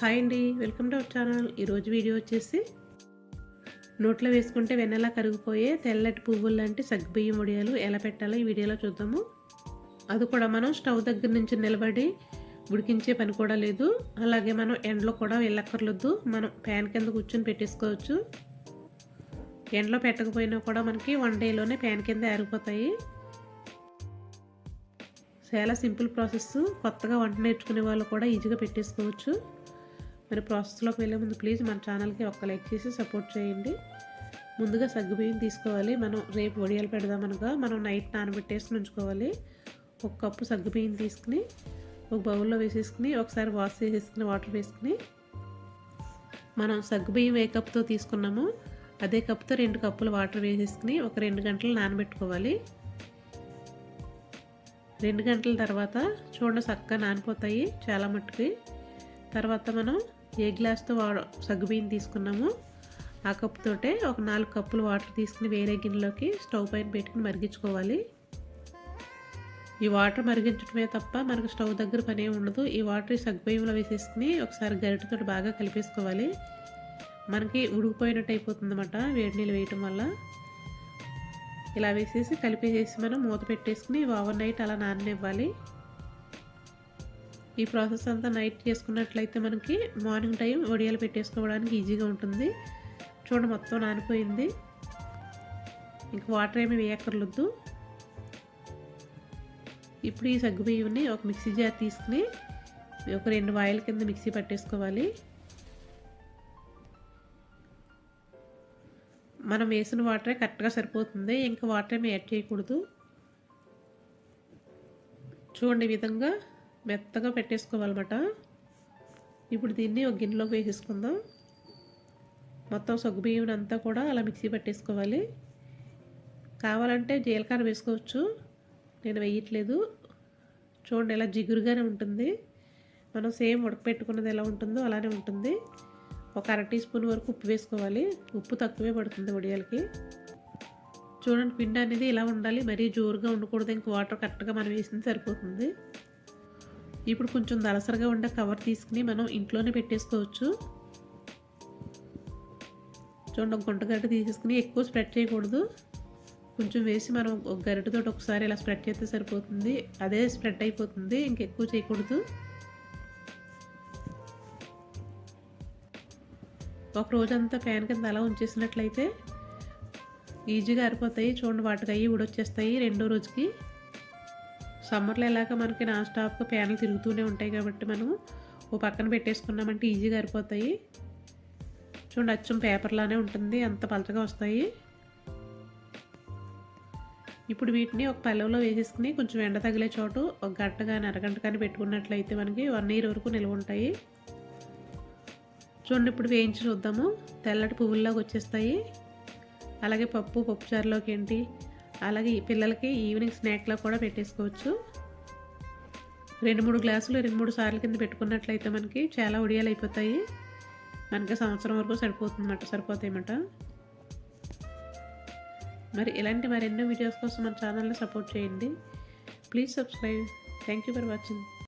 Hi అండి welcome to our channel. ఈరోజు video వచ్చేసి నోట్లో వేసుకుంటే వెన్నెలా కరిగిపోయే తెల్లటి పువ్వులు లాంటి సగ్గుబియ్యం ఉడియాలు ఎలా పెట్టాలో ఈ వీడియోలో చూద్దాము. అది కూడా మనం స్టవ్ దగ్గర నుంచి నిలబడి ఉడికించే పని కూడా లేదు. అలాగే మనం ఎండలో కూడా వెళ్ళక్కర్లేదు మనం ప్యాన్ కింద కూర్చొని పెట్టేసుకోవచ్చు. ఎండలో పెట్టకపోయినా కూడా మనకి వన్ డేలోనే ప్యాన్ కింద ఆరిపోతాయి. చాలా సింపుల్ ప్రాసెస్ కొత్తగా వంట నేర్చుకునే వాళ్ళు కూడా ఈజీగా పెట్టేసుకోవచ్చు. మరి ప్రాసెస్లోకి వెళ్ళే ముందు ప్లీజ్ మన ఛానల్కి ఒక్క లైక్ చేసి సపోర్ట్ చేయండి. ముందుగా సగ్గుబియ్యం తీసుకోవాలి. మనం రేపు వడియాలు పెడదామనగా మనం నైట్ నానబెట్టేసుకుని ఉంచుకోవాలి ఒక కప్పు సగ్గుబియ్యం తీసుకుని ఒక బౌల్లో వేసేసుకుని ఒకసారి వాష్ చేసేసుకుని వాటర్ వేసుకుని మనం సగ్గుబియ్యం ఏ కప్తో తీసుకున్నామో అదే కప్తో రెండు కప్పులు వాటర్ వేసేసుకుని ఒక రెండు గంటలు నానబెట్టుకోవాలి. రెండు గంటల తర్వాత చూడండి చక్కగా నానిపోతాయి చాలా మట్టుకి. తర్వాత మనం ఏ గ్లాస్తో వా సగ్గుబియ్యం తీసుకున్నామో ఆ కప్పుతోటే ఒక నాలుగు కప్పులు వాటర్ తీసుకుని వేరే గిన్నెలోకి స్టవ్ పైన పెట్టుకుని మరిగించుకోవాలి. ఈ వాటర్ మరిగించడమే తప్ప మనకు స్టవ్ దగ్గర పనే ఉండదు. ఈ వాటర్ ఈ సగ్గుబియ్యంలో వేసేసుకుని ఒకసారి గరిటతో బాగా కలిపేసుకోవాలి. మనకి ఉడికిపోయినట్టు అయిపోతుంది అన్నమాట వేడి నీళ్ళు వేయటం వల్ల. ఇలా వేసేసి కలిపేసేసి మనం మూత పెట్టేసుకుని ఓవర్ నైట్ అలా నాననివ్వాలి. ఈ ప్రాసెస్ అంతా నైట్ చేసుకున్నట్లయితే మనకి మార్నింగ్ టైం వడియాలు పెట్టేసుకోవడానికి ఈజీగా ఉంటుంది. చూడ మొత్తం నానిపోయింది. ఇంక వాటర్ ఏమి వేయక్కర్లొద్దు ఇప్పుడు ఈ సగ్గుబియ్యంని ఒక మిక్సీ జార్ తీసుకుని ఒక రెండు వాయిల కింద మిక్సీ పట్టేసుకోవాలి. మనం వేసిన వాటరే కరెక్ట్గా సరిపోతుంది. ఇంకా వాటర్ ఏమి యాడ్ చేయకూడదు. చూడండి విధంగా మెత్తగా పెట్టేసుకోవాలన్నమాట. ఇప్పుడు దీన్ని ఒక గిన్నెలోకి వేసేసుకుందాం. మొత్తం సగ్గుబియ్యం అంతా కూడా అలా మిక్సీ పట్టేసుకోవాలి. కావాలంటే జీలకర్ర వేసుకోవచ్చు. నేను వేయట్లేదు. చూడండి ఎలా జిగురుగానే ఉంటుంది. మనం సేమ్ ఉడకపెట్టుకున్నది ఎలా ఉంటుందో అలానే ఉంటుంది. ఒక అర టీ స్పూన్ వరకు ఉప్పు వేసుకోవాలి. ఉప్పు తక్కువే పడుతుంది వడియాలకి. చూడండి పిండి అనేది ఇలా ఉండాలి. మరీ జోరుగా ఉండకూడదు. ఇంక వాటర్ కరెక్ట్గా మనం వేసింది సరిపోతుంది. ఇప్పుడు కొంచెం దలసరిగా ఉండే కవర్ తీసుకుని మనం ఇంట్లోనే పెట్టేసుకోవచ్చు. చూడండి ఒక గరిట తీసేసుకుని ఎక్కువ స్ప్రెడ్ చేయకూడదు. కొంచెం వేసి మనం ఒక గరిటతో ఒకసారి ఇలా స్ప్రెడ్ చేస్తే సరిపోతుంది. అదే స్ప్రెడ్ అయిపోతుంది ఇంకెక్కువ చేయకూడదు. ఒక రోజంతా ఫ్యాన్ కింద అలా ఉంచేసినట్లయితే ఈజీగా ఆరిపోతాయి. చూడండి వాటికి అయ్యి ఊడొచ్చేస్తాయి రెండో రోజుకి. సమ్మర్లో ఎలాగ మనకి నాన్ స్టాప్గా ఫ్యాన్లు తిరుగుతూనే ఉంటాయి కాబట్టి మనం ఓ పక్కన పెట్టేసుకున్నామంటే ఈజీగా ఆరిపోతాయి చూడండి అచ్చం పేపర్లానే ఉంటుంది అంత పలచగా వస్తాయి. ఇప్పుడు వీటిని ఒక పల్లెలో వేసేసుకుని కొంచెం ఎండ తగిలే చోటు ఒక గంట కానీ అరగంట కానీ పెట్టుకున్నట్లయితే మనకి వన్ ఇయర్ వరకు నిల్వ ఉంటాయి. చూడండి ఇప్పుడు వేయించి చూద్దాము. తెల్లటి పువ్వుల్లాగా వచ్చేస్తాయి. అలాగే పప్పు పప్పుచారులోకి ఏంటి అలాగే పిల్లలకి ఈవినింగ్ స్నాక్లో కూడా పెట్టేసుకోవచ్చు. రెండు మూడు గ్లాసులు రెండు మూడు సార్లు కింద పెట్టుకున్నట్లయితే మనకి చాలా ఉడియాలు అయిపోతాయి మనకి సంవత్సరం వరకు సరిపోతుంది అన్నమాట సరిపోతాయి అన్నమాట మరి ఇలాంటి మరెన్నో వీడియోస్ కోసం మన ఛానల్ని సపోర్ట్ చేయండి. Please subscribe. Thank you for watching.